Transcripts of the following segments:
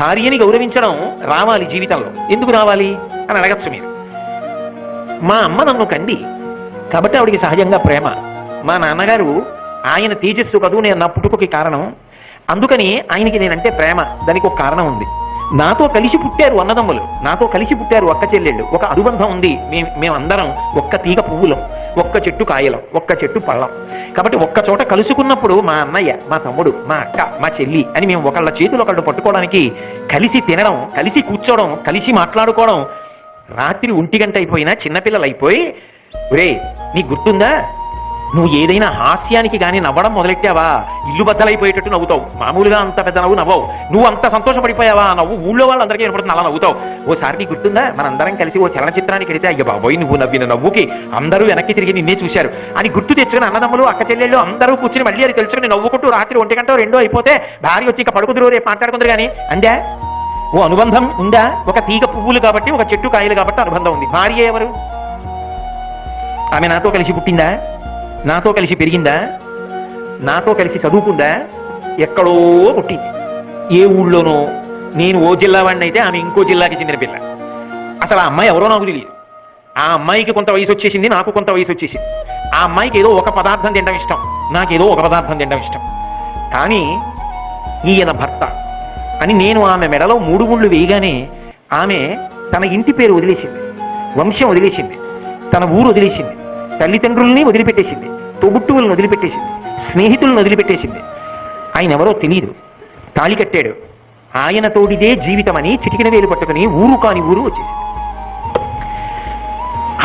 భార్యని గౌరవించడం రావాలి జీవితంలో. ఎందుకు రావాలి? అని అడగచ్చు మీరు. మా అమ్మ నన్ను కండి కాబట్టి ఆవిడికి సహజంగా ప్రేమ. మా నాన్నగారు ఆయన తేజస్సు కదూ నేను నా పుట్టుకకి కారణం. అందుకని ఆయనకి నేనంటే ప్రేమ. దానికి ఒక కారణం ఉంది. నాతో కలిసి పుట్టారు అన్నదమ్ములు. నాతో కలిసి పుట్టారు ఒక్క చెల్లెళ్ళు. ఒక అనుబంధం ఉంది. మేము మేమందరం ఒక్క తీగ పువ్వులం ఒక్క చెట్టు కాయలం ఒక్క చెట్టు పళ్ళం. కాబట్టి ఒక్క చోట కలుసుకున్నప్పుడు మా అన్నయ్య మా తమ్ముడు మా అక్క మా చెల్లి అని మేము ఒకళ్ళ చేతులు ఒకళ్ళు పట్టుకోవడానికి కలిసి తినడం కలిసి కూర్చోవడం కలిసి మాట్లాడుకోవడం రాత్రి ఒంటి గంట అయిపోయినా చిన్నపిల్లలు అయిపోయి ఒరే నీ గుర్తుందా? నువ్వు ఏదైనా హాస్యానికి కానీ నవ్వడం మొదలెట్టావా? ఇల్లు బద్దలైపోయేటట్టు నవ్వుతావు. మామూలుగా అంత పెద్ద నవ్వు నవ్వవు. నువ్వు అంత సంతోషపడిపోయావా? నవ్వు ఊళ్ళో వాళ్ళందరికీ ఏర్పడుతుంది అలా నవ్వుతావు. ఓసారి నీకు గుర్తుందా? మనందరం కలిసి ఓ చలనచిత్రానికి వెళితే అయ్య బాబోయ్ నువ్వు నవ్విన నవ్వుకి అందరూ వెనక్కి తిరిగి నిన్నే చూశారు. అని గుర్తు తెచ్చుకుని అన్నదమ్ములు అక్క చెల్లెళ్ళు అందరూ కూర్చుని మళ్ళీ అది తెలుసుకుని నవ్వుకుంటూ రాత్రి ఒంటి గంట రెండో అయిపోతే భార్య వచ్చి ఇక పడుకుదురు రేపు మాట్లాడుకుందరు కానీ అందే? ఓ అనుబంధం ఉందా? ఒక తీగ పువ్వులు కాబట్టి ఒక చెట్టు కాయలు కాబట్టి అనుబంధం ఉంది. భార్య ఎవరు? ఆమె నాతో కలిసి పుట్టిందా? నాతో కలిసి పెరిగిందా? నాతో కలిసి చదువుకుందా? ఎక్కడో పుట్టింది. ఏ ఊళ్ళోనో నేను ఓ జిల్లా వాడిని అయితే ఆమె ఇంకో జిల్లాకి చెందిన పిల్ల. అసలు ఆ అమ్మాయి ఎవరో నాకు తెలియదు. ఆ అమ్మాయికి కొంత వయసు వచ్చేసింది నాకు కొంత వయసు వచ్చేసింది. ఆ అమ్మాయికి ఏదో ఒక పదార్థం తినడం ఇష్టం. నాకేదో ఒక పదార్థం తినడం ఇష్టం. కానీ ఈయన భర్త అని నేను ఆమె మెడలో మూడు ముళ్ళు వేయగానే ఆమె తన ఇంటి పేరు వదిలేసింది. వంశం వదిలేసింది. తన ఊరు వదిలేసింది. తల్లిదండ్రుల్ని వదిలిపెట్టేసింది. తొగుట్టువులను వదిలిపెట్టేసింది. స్నేహితులను వదిలిపెట్టేసింది. ఆయన ఎవరో తెలియదు తాళి కట్టాడు. ఆయన తోడిదే జీవితమని చిటికిన వేలు పట్టుకుని ఊరు కాని ఊరు వచ్చేసింది.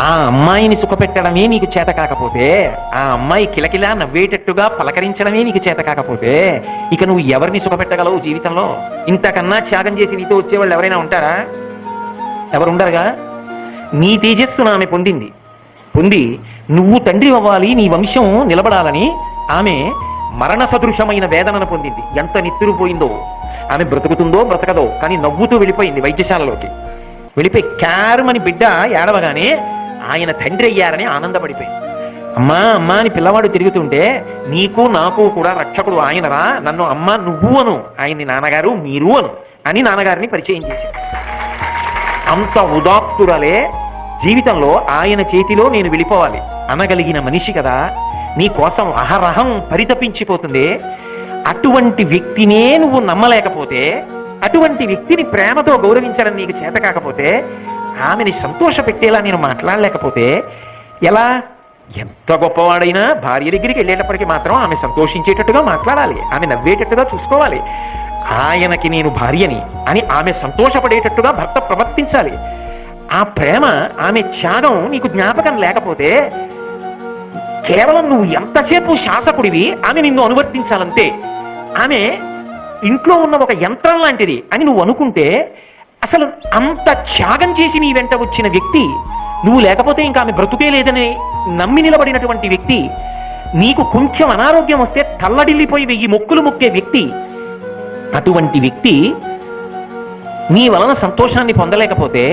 ఆ అమ్మాయిని సుఖపెట్టడమే నీకు చేత కాకపోతే ఆ అమ్మాయి కిలకిలా నవ్వేటట్టుగా పలకరించడమే నీకు చేత కాకపోతే ఇక నువ్వు ఎవరిని సుఖపెట్టగలవు జీవితంలో? ఇంతకన్నా త్యాగం చేసి నీతో వచ్చేవాళ్ళు ఎవరైనా ఉంటారా? ఎవరు ఉండరుగా నీ తేజస్సును ఆమె పొందింది. పొంది నువ్వు తండ్రి అవ్వాలి నీ వంశం నిలబడాలని ఆమె మరణ సదృశమైన వేదనను పొందింది. ఎంత నిత్తురుపోయిందో. ఆమె బ్రతుకుతుందో బ్రతకదో కానీ నవ్వుతూ వెళ్ళిపోయింది వైద్యశాలలోకి. వెళ్ళిపోయి క్యారమని బిడ్డ ఏడవగానే ఆయన తండ్రి అయ్యారని ఆనందపడిపోయింది. అమ్మా అమ్మా అని పిల్లవాడు తిరుగుతుంటే నీకు నాకు కూడా రక్షకుడు ఆయనరా నన్ను అమ్మ నువ్వు అను ఆయన్ని నాన్నగారు మీరు అను అని నాన్నగారిని పరిచయం చేశారు అంత ఉదాత్తురలే జీవితంలో ఆయన చేతిలో నేను వెళ్ళిపోవాలి. అనగలిగిన మనిషి కదా. నీ కోసం అహరహం పరితపించిపోతుంది. అటువంటి వ్యక్తినే నువ్వు నమ్మలేకపోతే అటువంటి వ్యక్తిని ప్రేమతో గౌరవించడం నీకు చేత కాకపోతే ఆమెని సంతోషపెట్టేలా నేను మాట్లాడలేకపోతే ఎలా? ఎంత గొప్పవాడైనా భార్య దగ్గరికి వెళ్ళేటప్పటికి మాత్రం ఆమె సంతోషించేటట్టుగా మాట్లాడాలి. ఆమె నవ్వేటట్టుగా చూసుకోవాలి. ఆయనకి నేను భార్యని అని ఆమె సంతోషపడేటట్టుగా భర్త ప్రవర్తించాలి. ఆ ప్రేమ ఆమె త్యాగం నీకు జ్ఞాపకం లేకపోతే కేవలం నువ్వు ఎంతసేపు శాసకుడివి ఆమె నిన్ను అనువర్తించాలంతే ఆమె ఇంట్లో ఉన్న ఒక యంత్రం లాంటిది అని నువ్వు అనుకుంటే అసలు అంత త్యాగం చేసి నీ వెంట వచ్చిన వ్యక్తి నువ్వు లేకపోతే ఇంకా ఆమె బ్రతుకే లేదని నమ్మి నిలబడినటువంటి వ్యక్తి నీకు కొంచెం అనారోగ్యం వస్తే తల్లడిల్లిపోయి వెయ్యి మొక్కులు మొక్కే వ్యక్తి అటువంటి వ్యక్తి నీ వలన సంతోషాన్ని పొందలేకపోతే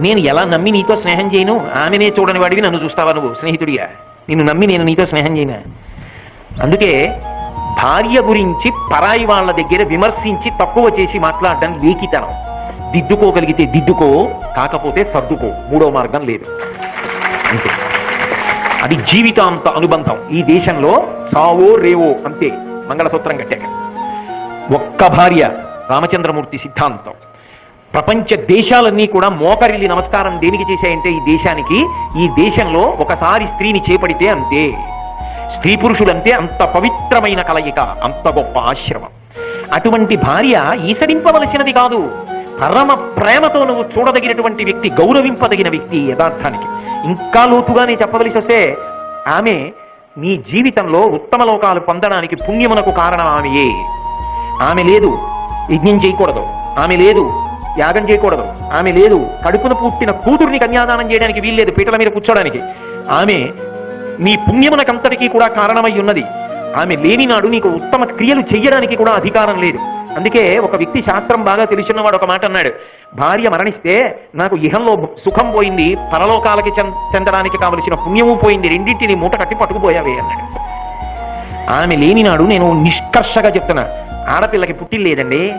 నేను ఎలా నమ్మి నీతో స్నేహం చేయను? ఆమెనే చూడని వాడివి నన్ను చూస్తావా నువ్వు? స్నేహితుడిగా నిన్ను నమ్మి నేను నీతో స్నేహం చేయనా? అందుకే భార్య గురించి పరాయి వాళ్ళ దగ్గర విమర్శించి తక్కువ చేసి మాట్లాడడం లేకితనం. దిద్దుకోగలిగితే దిద్దుకో కాకపోతే సర్దుకో. మూడో మార్గం లేదు. అంతే. అది జీవితాంత అనుబంధం. ఈ దేశంలో సావో రేవో అంతే. మంగళసూత్రం కట్టాక. ఒక్క భార్య రామచంద్రమూర్తి సిద్ధాంతం. ప్రపంచ దేశాలన్నీ కూడా మోకరిల్లి నమస్కారం దేనికి చేశాయంటే ఈ దేశానికి? ఈ దేశంలో ఒకసారి స్త్రీని చేపడితే అంతే. స్త్రీ పురుషులంటే అంత పవిత్రమైన కలయిక అంత గొప్ప ఆశ్రమం. అటువంటి భార్య ఈసరింపవలసినది కాదు. పరమ ప్రేమతో నువ్వు చూడదగినటువంటి వ్యక్తి గౌరవింపదగిన వ్యక్తి యథార్థానికి. ఇంకా లోతుగానే చెప్పవలసి వస్తే ఆమె నీ జీవితంలో ఉత్తమ లోకాలు పొందడానికి పుణ్యమునకు కారణం ఆమెయే. ఆమె లేదు. యజ్ఞం చేయకూడదు. ఆమె లేదు. యాగం చేయకూడదు. ఆమె లేదు. కడుపున పుట్టిన కూతుర్ని కన్యాదానం చేయడానికి వీల్లేదు పీటల మీద కూర్చోడానికి. ఆమె నీ పుణ్యమునకంతటికీ కూడా కారణమై ఉన్నది. ఆమె లేనినాడు నీకు ఉత్తమ క్రియలు చెయ్యడానికి కూడా అధికారం లేదు. అందుకే ఒక వ్యక్తి శాస్త్రం బాగా తెలిసినవాడు ఒక మాట అన్నాడు. భార్య మరణిస్తే నాకు ఇహంలో సుఖం పోయింది పరలోకాలకి చెందడానికి కావలసిన పుణ్యము పోయింది రెండింటిని మూట కట్టి పట్టుకుపోయావే అన్నాడు. ఆమె లేనినాడు నేను నిష్కర్షగా చెప్తున్నా. ఆడపిల్లకి పుట్టిల్లేదండి.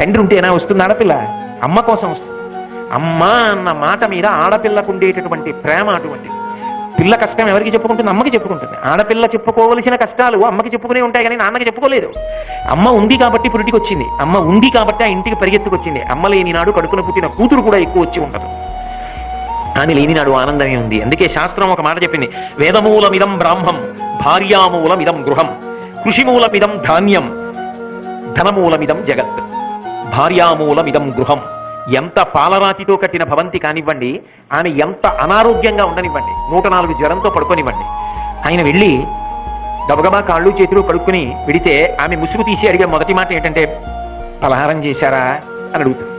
తండ్రి ఉంటేనా వస్తుంది ఆడపిల్ల? అమ్మ కోసం వస్తుంది. అమ్మ అన్న మాట మీద ఆడపిల్లకు ఉండేటటువంటి ప్రేమ అటువంటి పిల్ల కష్టం ఎవరికి చెప్పుకుంటుంది? అమ్మకి చెప్పుకుంటుంది. ఆడపిల్ల చెప్పుకోవలసిన కష్టాలు అమ్మకి చెప్పుకునే ఉంటాయి కానీ నాన్నకి చెప్పుకోలేదు. అమ్మ ఉంది కాబట్టి పురిటికి వచ్చింది. అమ్మ ఉంది కాబట్టి ఆ ఇంటికి పరిగెత్తుకొచ్చింది. అమ్మ లేని నాడు కడుపున పుట్టిన కూతురు కూడా ఎక్కువ వచ్చి ఉండదు. అని లేనినాడు ఆనందమే ఉంది. అందుకే శాస్త్రం ఒక మాట చెప్పింది. వేదమూలమిదం బ్రాహ్మం భార్యామూలమిదం గృహం కృషిమూలమిదం ధాన్యం ధనమూలమిదం జగత్. భార్యామూలమిదం గృహం. ఎంత పాలరాతితో కట్టిన భవంతి కానివ్వండి ఆమె ఎంత అనారోగ్యంగా ఉండనివ్వండి నూట నాలుగు జ్వరంతో పడుకోనివ్వండి. ఆయన వెళ్ళి గబగబా కాళ్ళు చేతులు కడుక్కుని విడితే ఆమె ముసుగు తీసి అడిగే మొదటి మాట ఏంటంటే పలహారం చేశారా? అని అడుగుతుంది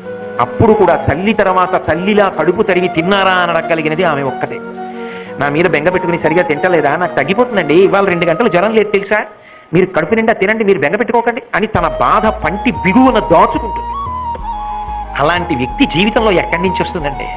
అప్పుడు కూడా తల్లి తర్వాత తల్లిలా కడుపు తరిగి తిన్నారా అని అడగలిగినది ఆమె ఒక్కటే నా మీద బెంగ పెట్టుకుని సరిగా తింటలేదా? నాకు తగ్గిపోతుందండి ఇవాళ రెండు గంటలు జ్వరం లేదు తెలుసా? మీరు కడుపు నిండా తినండి మీరు బెంగ పెట్టుకోకండి అని తన బాధ పంటి బిగువన దాచుకుంటుంది. అలాంటి వ్యక్తి జీవితంలో ఎక్కడి నుంచి వస్తుందండి?